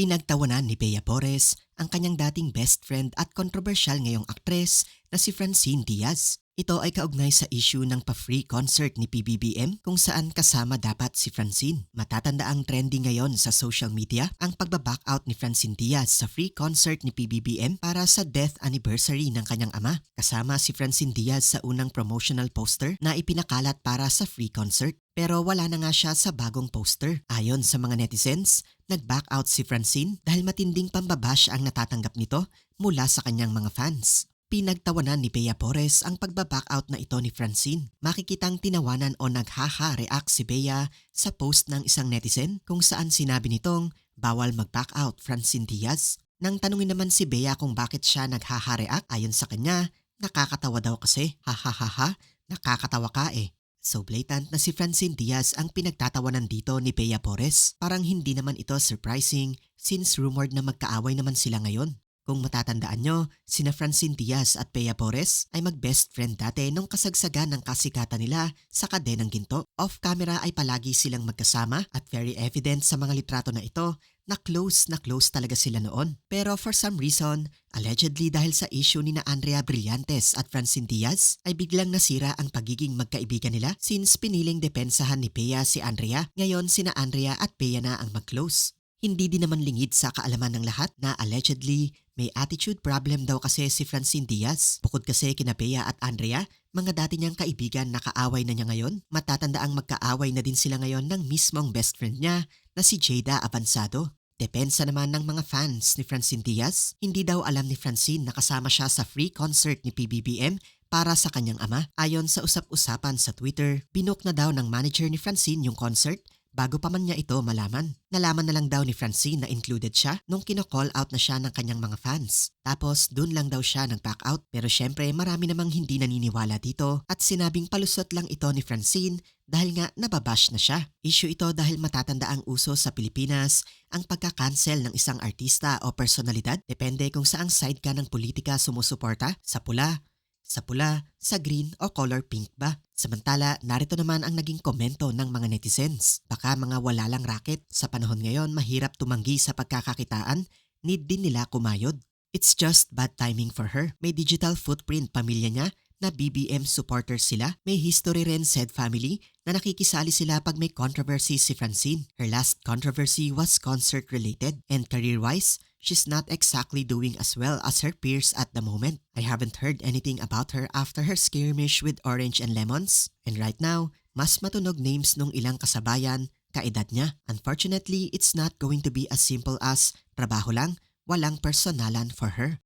Pinagtawanan ni Bea Bores ang kanyang dating best friend at kontrobersyal ngayong aktres na si Francine Diaz. Ito ay kaugnay sa issue ng pa-free concert ni PBBM kung saan kasama dapat si Francine. Matatanda ang trending ngayon sa social media ang pagbaback out ni Francine Diaz sa free concert ni PBBM para sa death anniversary ng kanyang ama. Kasama si Francine Diaz sa unang promotional poster na ipinakalat para sa free concert. Pero wala na nga siya sa bagong poster. Ayon sa mga netizens, nag-back out si Francine dahil matinding pambabash ang natatanggap nito mula sa kanyang mga fans. Pinagtawanan ni Bea Bores ang pagbaback out na ito ni Francine. Makikitang tinawanan o naghaha-react si Bea sa post ng isang netizen kung saan sinabi nitong bawal mag-back out Francine Diaz. Nang tanungin naman si Bea kung bakit siya naghaha-react ayon sa kanya, nakakatawa daw kasi. Ha ha ha ha, nakakatawa ka eh. So blatant na si Francine Diaz ang pinagtatawanan dito ni Bea Bores. Parang hindi naman ito surprising since rumored na magkaaway naman sila ngayon. Kung matatandaan nyo, sina Francine Diaz at Bea Bores ay mag-best friend dati nung kasagsagan ng kasikatan nila sa kadenang ginto. Off-camera ay palagi silang magkasama at very evident sa mga litrato na ito na close na close talaga sila noon. Pero for some reason, allegedly dahil sa issue ni na Andrea Brillantes at Francine Diaz, ay biglang nasira ang pagiging magkaibigan nila since piniling depensahan ni Bea si Andrea. Ngayon sina Andrea at Bea na ang mag-close. Hindi din naman lingid sa kaalaman ng lahat na allegedly may attitude problem daw kasi si Francine Diaz. Bukod kasi kina Bea at Andrea, mga dati niyang kaibigan na kaaway na niya ngayon. Matatanda ang magkaaway na din sila ngayon ng mismong best friend niya na si Jada Abansado. Depensa naman ng mga fans ni Francine Diaz, hindi daw alam ni Francine na kasama siya sa free concert ni PBBM para sa kanyang ama. Ayon sa usap-usapan sa Twitter, binook na daw ng manager ni Francine yung concert bago pa man niya ito malaman. Nalaman na lang daw ni Francine na included siya nung kino-call out na siya ng kanyang mga fans. Tapos dun lang daw siya nag-back out pero syempre marami namang hindi naniniwala dito at sinabing palusot lang ito ni Francine dahil nga nababash na siya. Issue ito dahil matatanda ang uso sa Pilipinas ang pagka-cancel ng isang artista o personalidad depende kung saang side ka ng politika sumusuporta sa pula, sa pula, sa green o color pink ba? Samantala, narito naman ang naging komento ng mga netizens. Baka mga wala lang racket. Sa panahon ngayon, mahirap tumanggi sa pagkakakitaan. Need din nila kumayod. It's just bad timing for her. May digital footprint pamilya niya na BBM supporters sila. May history rin said family na nakikisali sila pag may controversy si Francine. Her last controversy was concert related and career-wise, she's not exactly doing as well as her peers at the moment. I haven't heard anything about her after her skirmish with Orange and Lemons. And right now, mas matunog names nung ilang kasabayan, kaedad niya. Unfortunately, it's not going to be as simple as trabaho lang, walang personalan for her.